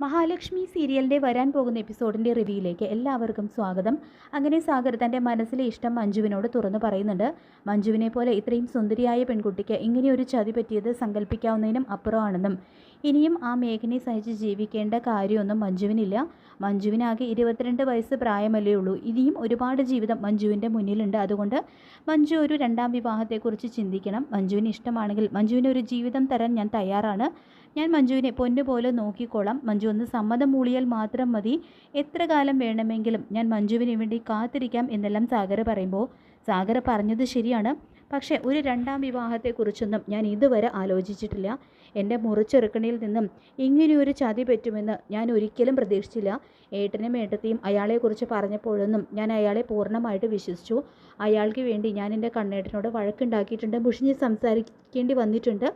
മഹാലക്ഷ്മി സീരിയലിന്റെ വരാൻ പോകുന്ന എപ്പിസോഡിന്റെ റിവ്യൂയിലേക്ക് എല്ലാവർക്കും സ്വാഗതം. അങ്ങനെ സാഗർ തന്റെ മനസ്സിലെ ഇഷ്ടം മഞ്ജുവിനോട് തുറന്നു പറയുന്നുണ്ട്. മഞ്ജുവിനെ പോലെ ഇത്രയും സുന്ദരിയായ പെൺകുട്ടിക്ക് ഇങ്ങനെയൊരു ചതി പറ്റിയത് സങ്കല്പിക്കാവുന്നതിനും അപ്പുറമാണെന്നും ഇനിയും ആ മേഘനെ സഹിച്ച് ജീവിക്കേണ്ട കാര്യമൊന്നും മഞ്ജുവിനില്ല. മഞ്ജുവിനാകെ ഇരുപത്തിരണ്ട് വയസ്സ് പ്രായമല്ലേ ഉള്ളൂ. ഇനിയും ഒരുപാട് ജീവിതം മഞ്ജുവിന്റെ മുന്നിലുണ്ട്. അതുകൊണ്ട് മഞ്ജു ഒരു രണ്ടാം വിവാഹത്തെക്കുറിച്ച് ചിന്തിക്കണം. മഞ്ജുവിന് ഇഷ്ടമാണെങ്കിൽ മഞ്ജുവിന് ഒരു ജീവിതം തരാൻ ഞാൻ തയ്യാറാണ്. ഞാൻ മഞ്ജുവിനെ പൊന്നുപോലെ നോക്കിക്കോളാം. മഞ്ജു ഒന്ന് സമ്മതം മൂളിയാൽ മാത്രം മതി. എത്ര കാലം വേണമെങ്കിലും ഞാൻ മഞ്ജുവിന് വേണ്ടി കാത്തിരിക്കാം എന്നെല്ലാം സാഗർ പറയുമ്പോൾ. സാഗർ പറഞ്ഞത് ശരിയാണ്. പക്ഷേ ഒരു രണ്ടാം വിവാഹത്തെക്കുറിച്ചൊന്നും ഞാൻ ഇതുവരെ ആലോചിച്ചിട്ടില്ല. എന്റെ മുറിച്ചെറുക്കണിയിൽ നിന്നും ഇങ്ങനെയൊരു ചതി പറ്റുമെന്ന് ഞാൻ ഒരിക്കലും പ്രതീക്ഷിച്ചില്ല. ഏട്ടനും ഏട്ടത്തെയും അയാളെക്കുറിച്ച് പറഞ്ഞപ്പോഴൊന്നും ഞാൻ അയാളെ പൂർണമായിട്ട് വിശ്വസിച്ചു. അയാൾക്ക് വേണ്ടി ഞാൻ എന്റെ കണ്ണേട്ടനോട് വഴക്കുണ്ടാക്കിയിട്ടുണ്ട്. മുഷിഞ്ഞ് സംസാരിക്കേണ്ടി വന്നിട്ടുണ്ട്.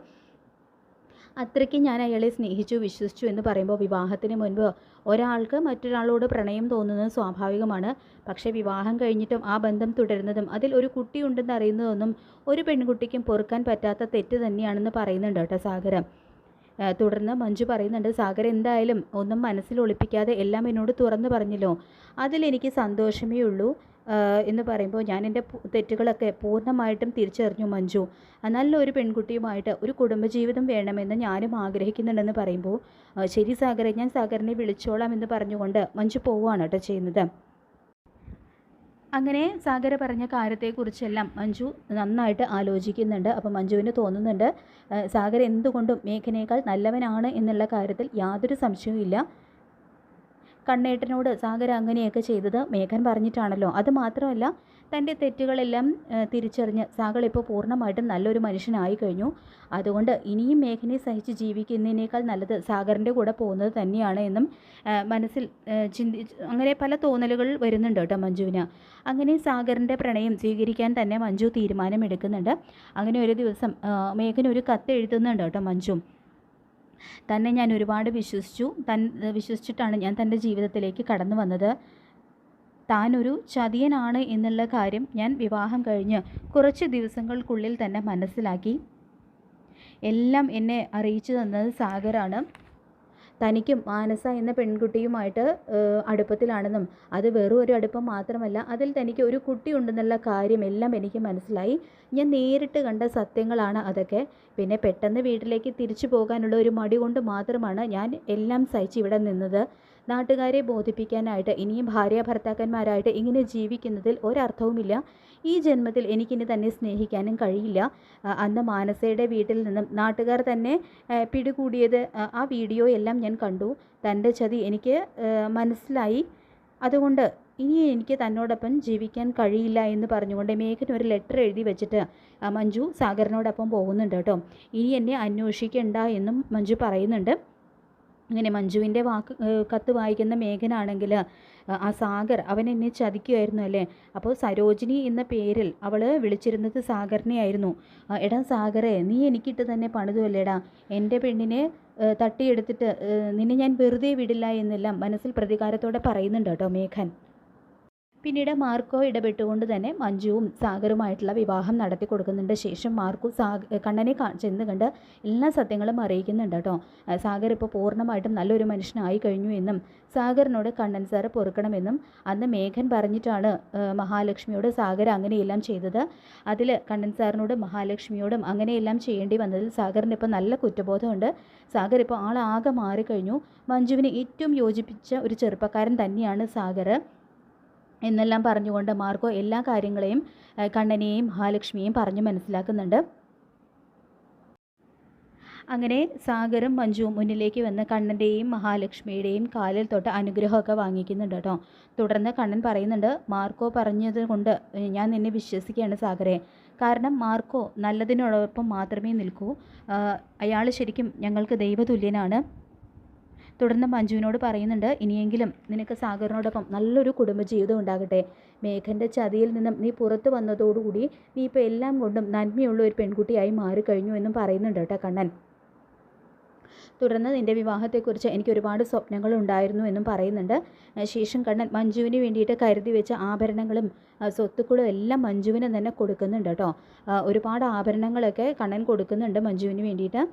അത്രയ്ക്ക് ഞാൻ അയാളെ സ്നേഹിച്ചു വിശ്വസിച്ചു എന്ന് പറയുമ്പോൾ വിവാഹത്തിന് മുൻപ് ഒരാൾക്ക് മറ്റൊരാളോട് പ്രണയം തോന്നുന്നത് സ്വാഭാവികമാണ്. പക്ഷേ വിവാഹം കഴിഞ്ഞിട്ടും ആ ബന്ധം തുടരുന്നതും അതിൽ ഒരു കുട്ടിയുണ്ടെന്ന് അറിയുന്നതൊന്നും ഒരു പെൺകുട്ടിക്കും പൊറുക്കാൻ പറ്റാത്ത തെറ്റ് തന്നെയാണെന്ന് പറയുന്നുണ്ട് കേട്ടോ സാഗരം. തുടർന്ന് മഞ്ജു പറയുന്നുണ്ട് സാഗർ എന്തായാലും ഒന്നും മനസ്സിൽ ഒളിപ്പിക്കാതെ എല്ലാം എന്നോട് തുറന്നു പറഞ്ഞല്ലോ. അതിലെനിക്ക് സന്തോഷമേ ഉള്ളൂ. എന്ന് പറയുമ്പോൾ ഞാൻ എന്റെ തെറ്റുകളൊക്കെ പൂർണമായിട്ടും തിരിച്ചറിഞ്ഞു മഞ്ജു. നല്ലൊരു പെൺകുട്ടിയുമായിട്ട് ഒരു കുടുംബജീവിതം വേണമെന്ന് ഞാനും ആഗ്രഹിക്കുന്നുണ്ടെന്ന് പറയുമ്പോൾ "ആ, ശരി സാഗറെ ഞാൻ സാഗറിനെ വിളിച്ചോളാം എന്ന് പറഞ്ഞുകൊണ്ട് മഞ്ജു പോവുകയാണ് കേട്ടോ ചെയ്യുന്നത്. അങ്ങനെ സാഗര പറഞ്ഞ കാര്യത്തെക്കുറിച്ചെല്ലാം മഞ്ജു നന്നായിട്ട് ആലോചിക്കുന്നുണ്ട്. അപ്പോൾ മഞ്ജുവിന് തോന്നുന്നുണ്ട് സാഗര എന്തുകൊണ്ടും മേഘനേക്കാൾ നല്ലവനാണ് എന്നുള്ള കാര്യത്തിൽ യാതൊരു സംശയവും കണ്ണേട്ടനോട് സാഗർ അങ്ങനെയൊക്കെ ചെയ്തത് മേഘൻ പറഞ്ഞിട്ടാണല്ലോ. അത് മാത്രമല്ല തന്റെ തെറ്റുകളെല്ലാം തിരിച്ചറിഞ്ഞ് സാഗർ ഇപ്പോൾ പൂർണമായിട്ടും നല്ലൊരു മനുഷ്യനായി കഴിഞ്ഞു. അതുകൊണ്ട് ഇനിയും മേഘനെ സഹിച്ച് ജീവിക്കുന്നതിനേക്കാൾ നല്ലത് സാഗറിന്റെ കൂടെ പോകുന്നത് തന്നെയാണ് എന്നും മനസ്സിൽ ചിന്തി അങ്ങനെ പല തോന്നലുകൾ വരുന്നുണ്ട് കേട്ടോ മഞ്ജുവിന്. അങ്ങനെ സാഗറിന്റെ പ്രണയം സ്വീകരിക്കാൻ തന്നെ മഞ്ജു തീരുമാനമെടുക്കുന്നുണ്ട്. അങ്ങനെ ഒരു ദിവസം മേഘൻ ഒരു കത്ത് എഴുതുന്നുണ്ട് കേട്ടോ മഞ്ജു. തന്നെ ഞാൻ ഒരുപാട് വിശ്വസിച്ചു. തൻ വിശ്വസിച്ചിട്ടാണ് ഞാൻ തന്റെ ജീവിതത്തിലേക്ക് കടന്നു വന്നത്. താനൊരു ചതിയനാണ് എന്നുള്ള കാര്യം ഞാൻ വിവാഹം കഴിഞ്ഞ് കുറച്ച് ദിവസങ്ങൾക്കുള്ളിൽ തന്നെ മനസ്സിലാക്കി. എല്ലാം എന്നെ അറിയിച്ചു തന്നത് സാഗറാണ്. തനിക്കും മാനസ എന്ന പെൺകുട്ടിയുമായിട്ട് അടുപ്പത്തിലാണെന്നും അത് വെറും ഒരു അടുപ്പം മാത്രമല്ല അതിൽ തനിക്ക് ഒരു കുട്ടി ഉണ്ടെന്നുള്ള കാര്യം എല്ലാം എനിക്ക് മനസ്സിലായി. ഞാൻ നേരിട്ട് കണ്ട സത്യങ്ങളാണ് അതൊക്കെ. പിന്നെ പെട്ടെന്ന് വീട്ടിലേക്ക് തിരിച്ചു പോകാനുള്ള ഒരു മടി കൊണ്ട് മാത്രമാണ് ഞാൻ എല്ലാം സഹിച്ച് ഇവിടെ നിന്നത്. നാട്ടുകാരെ ബോധിപ്പിക്കാനായിട്ട് ഇനിയും ഭാര്യ ഭർത്താക്കന്മാരായിട്ട് ഇങ്ങനെ ജീവിക്കുന്നതിൽ ഒരർത്ഥവുമില്ല. ഈ ജന്മത്തിൽ എനിക്കിനി തന്നെ സ്നേഹിക്കാനും കഴിയില്ല. അന്ന് മാനസയുടെ വീട്ടിൽ നിന്നും നാട്ടുകാർ തന്നെ പിടികൂടിയത് ആ, വീഡിയോ എല്ലാം ഞാൻ കണ്ടു. തന്റെ ചതി എനിക്ക് മനസ്സിലായി. അതുകൊണ്ട് ഇനി എനിക്ക് തന്നോടൊപ്പം ജീവിക്കാൻ കഴിയില്ല എന്ന് പറഞ്ഞുകൊണ്ട് മേഘൻ ഒരു ലെറ്റർ എഴുതി വെച്ചിട്ട് മഞ്ജു സാഗറിനോടൊപ്പം പോകുന്നുണ്ട് കേട്ടോ. ഇനി എന്നെ അന്വേഷിക്കണ്ട എന്നും മഞ്ജു പറയുന്നുണ്ട്. അങ്ങനെ മഞ്ജുവിന്റെ വാക്ക് കത്ത് വായിക്കുന്ന മേഘനാണെങ്കിൽ ആ സാഗർ അവൻ എന്നെ ചതിക്കുമായിരുന്നു അല്ലേ? അപ്പോൾ സരോജിനി എന്ന പേരിൽ അവൾ വിളിച്ചിരുന്നത് സാഗറിനെ ആയിരുന്നു. എടാ സാഗറെ നീ എനിക്കിട്ട് തന്നെ പണിതുമല്ലേടാ എന്റെ പെണ്ണിനെ തട്ടിയെടുത്തിട്ട് നിന്നെ ഞാൻ വെറുതെ വിടില്ല എന്നെല്ലാം മനസ്സിൽ പ്രതികാരത്തോടെ പറയുന്നുണ്ട് കേട്ടോ മേഘൻ. പിന്നീട് മാർക്കോ ഇടപെട്ടുകൊണ്ട് തന്നെ മഞ്ജുവും സാഗറുമായിട്ടുള്ള വിവാഹം നടത്തി കൊടുക്കുന്നതിന്റെ ശേഷം മാർക്കു സാഗ കണ്ണനെ ചെന്ന് കണ്ട് എല്ലാ സത്യങ്ങളും അറിയിക്കുന്നുണ്ട് കേട്ടോ. സാഗർ ഇപ്പോൾ പൂർണമായിട്ടും നല്ലൊരു മനുഷ്യനായി കഴിഞ്ഞു എന്നും സാഗറിനോട് കണ്ണൻ സാറ് പൊറുക്കണമെന്നും അന്ന് മേഘൻ പറഞ്ഞിട്ടാണ് മഹാലക്ഷ്മിയോട് സാഗർ അങ്ങനെയെല്ലാം ചെയ്തത്. അതിൽ കണ്ണൻ സാറിനോടും മഹാലക്ഷ്മിയോടും അങ്ങനെയെല്ലാം ചെയ്യേണ്ടി വന്നതിൽ സാഗറിന് ഇപ്പോൾ നല്ല കുറ്റബോധമുണ്ട്. സാഗർ ഇപ്പോൾ ആളാകെ മാറിക്കഴിഞ്ഞു. മഞ്ജുവിന് ഏറ്റവും യോജിപ്പിച്ച ഒരു ചെറുപ്പക്കാരൻ തന്നെയാണ് സാഗർ. എന്നെല്ലാം പറഞ്ഞുകൊണ്ട് മാർക്കോ എല്ലാ കാര്യങ്ങളെയും കണ്ണനെയും മഹാലക്ഷ്മിയെയും പറഞ്ഞു മനസ്സിലാക്കുന്നുണ്ട്. അങ്ങനെ സാഗറും മഞ്ജുവും മുന്നിലേക്ക് വന്ന് കണ്ണന്റെയും മഹാലക്ഷ്മിയുടെയും കാലിൽ തൊട്ട് അനുഗ്രഹമൊക്കെ വാങ്ങിക്കുന്നുണ്ട് കേട്ടോ. തുടർന്ന് കണ്ണൻ പറയുന്നുണ്ട് മാർക്കോ പറഞ്ഞത് കൊണ്ട് ഞാൻ നിന്നെ വിശ്വസിക്കുകയാണ് സാഗറെ. കാരണം മാർക്കോ നല്ലതിനോടൊപ്പം മാത്രമേ നിൽക്കൂ. അയാൾ ശരിക്കും ഞങ്ങൾക്ക് ദൈവതുല്യനാണ്. തുടർന്ന് മഞ്ജുവിനോട് പറയുന്നുണ്ട് ഇനിയെങ്കിലും നിനക്ക് സാഗറിനോടൊപ്പം നല്ലൊരു കുടുംബജീവിതം ഉണ്ടാകട്ടെ. മേഘന്റെ ചതിയിൽ നിന്നും നീ പുറത്തു വന്നതോടുകൂടി നീ ഇപ്പോൾ എല്ലാം കൊണ്ടും നന്മയുള്ള ഒരു പെൺകുട്ടിയായി മാറിക്കഴിഞ്ഞു എന്നും പറയുന്നുണ്ട് കേട്ടോ കണ്ണൻ. തുടർന്ന് നിന്റെ വിവാഹത്തെക്കുറിച്ച് എനിക്ക് ഒരുപാട് സ്വപ്നങ്ങൾ ഉണ്ടായിരുന്നു എന്നും പറയുന്നുണ്ട്. ശേഷം കണ്ണൻ മഞ്ജുവിന് വേണ്ടിയിട്ട് കരുതി വെച്ച ആഭരണങ്ങളും സ്വത്തുക്കളും എല്ലാം മഞ്ജുവിന് തന്നെ കൊടുക്കുന്നുണ്ട് കേട്ടോ. ഒരുപാട് ആഭരണങ്ങളൊക്കെ കണ്ണൻ കൊടുക്കുന്നുണ്ട് മഞ്ജുവിന് വേണ്ടിയിട്ട്.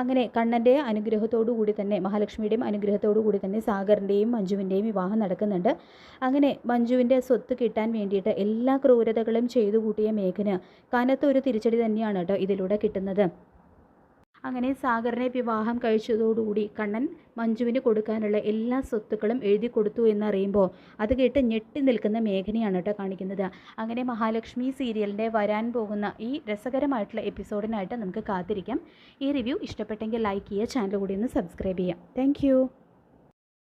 അങ്ങനെ കണ്ണന്റെ അനുഗ്രഹത്തോടു കൂടി തന്നെ മഹാലക്ഷ്മിയുടെയും അനുഗ്രഹത്തോടു കൂടി തന്നെ സാഗറിന്റെയും മഞ്ജുവിന്റെയും വിവാഹം നടക്കുന്നുണ്ട്. അങ്ങനെ മഞ്ജുവിന്റെ സ്വത്ത് കിട്ടാൻ വേണ്ടിയിട്ട് എല്ലാ ക്രൂരതകളും ചെയ്തു കൂട്ടിയ മേഘന് കനത്തൊരു തിരിച്ചടി തന്നെയാണ് കേട്ടോ ഇതിലൂടെ കിട്ടുന്നത്. അങ്ങനെ സാഗറിനെ വിവാഹം കഴിച്ചതോടുകൂടി കണ്ണൻ മഞ്ജുവിന് കൊടുക്കാനുള്ള എല്ലാ സ്വത്തുക്കളും എഴുതി കൊടുത്തു എന്നറിയുമ്പോൾ അത് കേട്ട് ഞെട്ടി നിൽക്കുന്ന മേഘനയാണ് കേട്ടോ കാണിക്കുന്നത്. അങ്ങനെ മഹാലക്ഷ്മി സീരിയലിന്റെ വരാൻ പോകുന്ന ഈ രസകരമായിട്ടുള്ള എപ്പിസോഡിനായിട്ട് നമുക്ക് കാത്തിരിക്കാം. ഈ റിവ്യൂ ഇഷ്ടപ്പെട്ടെങ്കിൽ ലൈക്ക് ചെയ്യുക ചാനൽ കൂടി ഒന്ന് സബ്സ്ക്രൈബ് ചെയ്യാം താങ്ക്